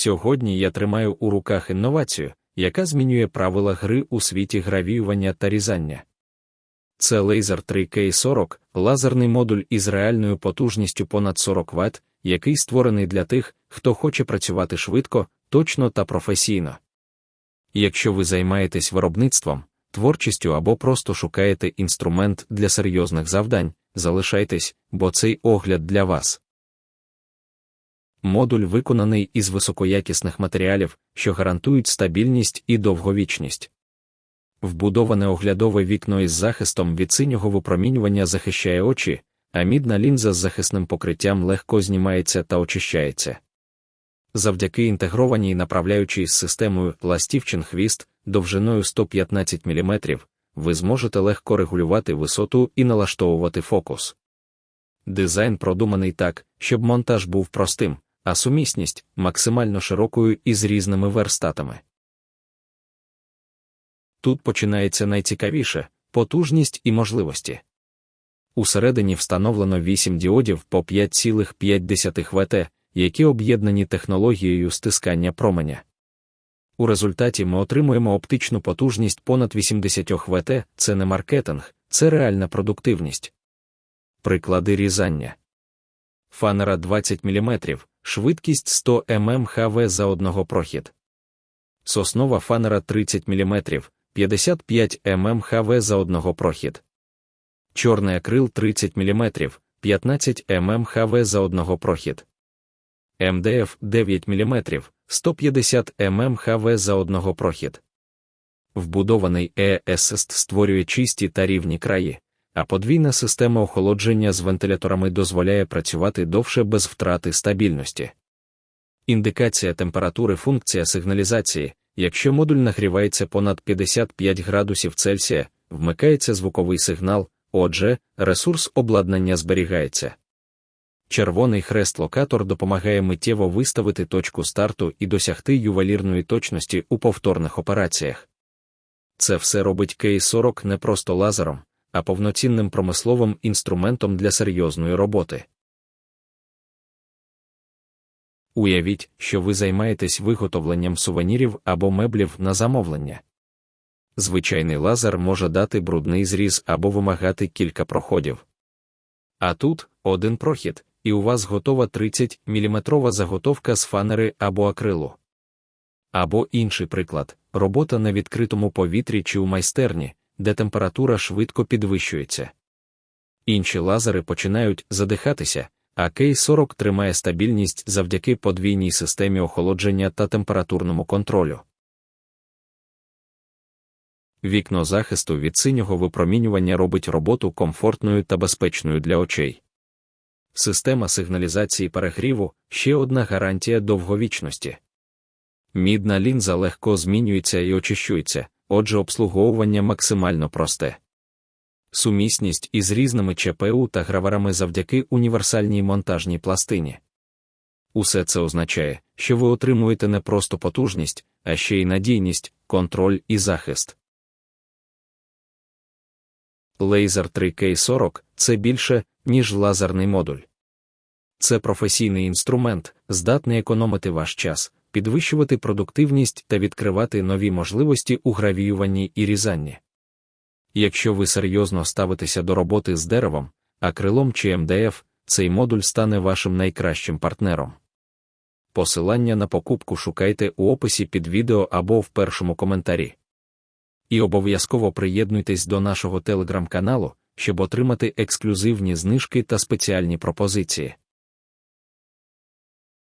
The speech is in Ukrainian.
Сьогодні я тримаю у руках інновацію, яка змінює правила гри у світі гравіювання та різання. Це Laser 3K40, лазерний модуль із реальною потужністю понад 40 Вт, який створений для тих, хто хоче працювати швидко, точно та професійно. Якщо ви займаєтесь виробництвом, творчістю або просто шукаєте інструмент для серйозних завдань, залишайтесь, бо цей огляд для вас. Модуль виконаний із високоякісних матеріалів, що гарантують стабільність і довговічність. Вбудоване оглядове вікно із захистом від синього випромінювання захищає очі, а мідна лінза з захисним покриттям легко знімається та очищається. Завдяки інтегрованій направляючій з системою ластівчин хвіст довжиною 115 мм, ви зможете легко регулювати висоту і налаштовувати фокус. Дизайн продуманий так, щоб монтаж був простим, а сумісність максимально широкою і з різними верстатами. Тут починається найцікавіше потужність і можливості. Усередині встановлено 8 діодів по 5,5 Вт, які об'єднані технологією стискання променя. У результаті ми отримуємо оптичну потужність понад 80 Вт, це не маркетинг, це реальна продуктивність. Приклади різання. Фанера 20 мм, швидкість 100 мм за одного прохід. Соснова фанера 30 мм, 55 мм за одного прохід. Чорний акрил 30 мм, 15 мм за одного прохід. МДФ 9 мм, 150 мм за одного прохід. Вбудований ESST створює чисті та рівні краї, а подвійна система охолодження з вентиляторами дозволяє працювати довше без втрати стабільності. Індикація температури функція сигналізації, якщо модуль нагрівається понад 55 градусів Цельсія, вмикається звуковий сигнал, отже, ресурс обладнання зберігається. Червоний хрест-локатор допомагає миттєво виставити точку старту і досягти ювелірної точності у повторних операціях. Це все робить K40 не просто лазером, а повноцінним промисловим інструментом для серйозної роботи. Уявіть, що ви займаєтесь виготовленням сувенірів або меблів на замовлення. Звичайний лазер може дати брудний зріз або вимагати кілька проходів. А тут один прохід, і у вас готова 30 мм заготовка з фанери або акрилу. Або інший приклад робота на відкритому повітрі чи у майстерні, де температура швидко підвищується. Інші лазери починають задихатися, а K40 тримає стабільність завдяки подвійній системі охолодження та температурному контролю. Вікно захисту від синього випромінювання робить роботу комфортною та безпечною для очей. Система сигналізації перегріву ще одна гарантія довговічності. Мідна лінза легко змінюється і очищується, отже, обслуговування максимально просте. Сумісність із різними ЧПУ та граварами завдяки універсальній монтажній пластині. Усе це означає, що ви отримуєте не просто потужність, а ще й надійність, контроль і захист. Laser 3K40 це більше, ніж лазерний модуль. Це професійний інструмент, здатний економити ваш час, підвищувати продуктивність та відкривати нові можливості у гравіюванні і різанні. Якщо ви серйозно ставитеся до роботи з деревом, акрилом чи МДФ, цей модуль стане вашим найкращим партнером. Посилання на покупку шукайте у описі під відео або в першому коментарі. І обов'язково приєднуйтесь до нашого телеграм-каналу, щоб отримати ексклюзивні знижки та спеціальні пропозиції.